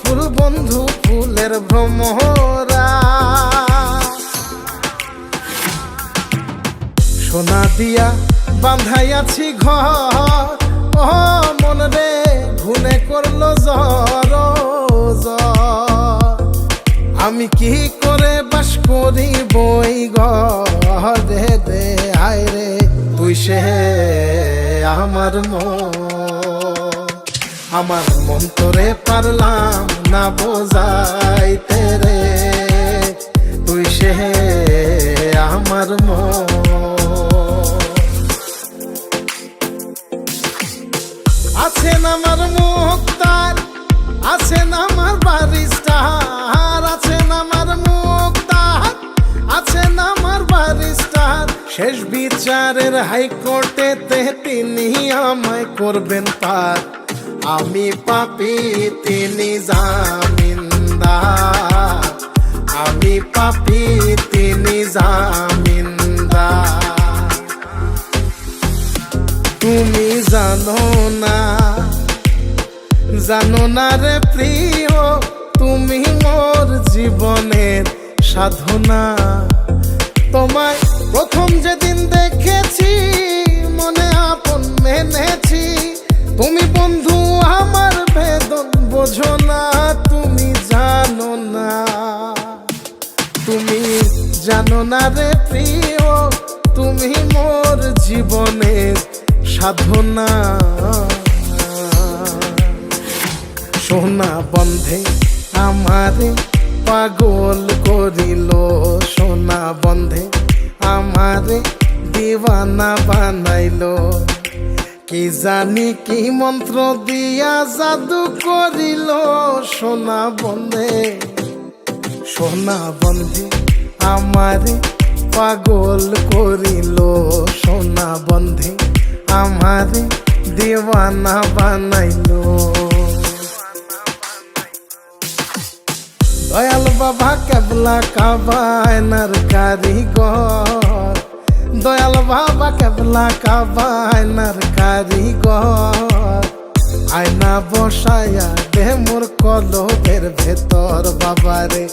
ফুল বন্ধু, ফুলের ভ্রমরা সোনা দিয়া বান্ধাইয়াছি ঘর ও মন রে ঘুনে করল জর। আমি কি করে বাস করি বই ঘরে রে আয় রে, তুই সে আমার মন আমার মন তোরে পারলাম না বোঝাইতে রে। তুই সে আমার মন। আছেন আমার মুক্তার আছেন আমার বারিস্টার আছেন আমার মুক্তার আছেন আমার বারিস্টার শেষ বিচারের হাইকোর্টেতে তিনি আমায় করবেন পার। আমি পাপি, তিনি জামিনদার। আমি পাপি, তিনি জামিনদার। তুমি জানো না জানো না রে প্রিয়, তুমি মোর জীবনের সাধনা। তোমায় প্রথম যেদিন বোঝো না, তুমি জানো না। তুমি জানো না রে প্রিয়, তুমি মোর জীবনের সাধনা। সোনা বন্ধে আমারে পাগল করিল, সোনা বন্ধে আমারে দিওয়ানা বানাইলো। কি জানি কি মন্ত্র দিয়া জাদু করিল সোনা বন্ধে সোনা বন্ধে আমারে পাগল করিল, সোনা বন্ধে আমারে দেওয়ানা বানাইল। দয়াল বাবা কেবলা কাবায়নার কারিগর দয়াল বাবা কেবলা কাবায়নার কারিগর। আয়না বসায়া দে মোর কলবের ভেতর বাবারে।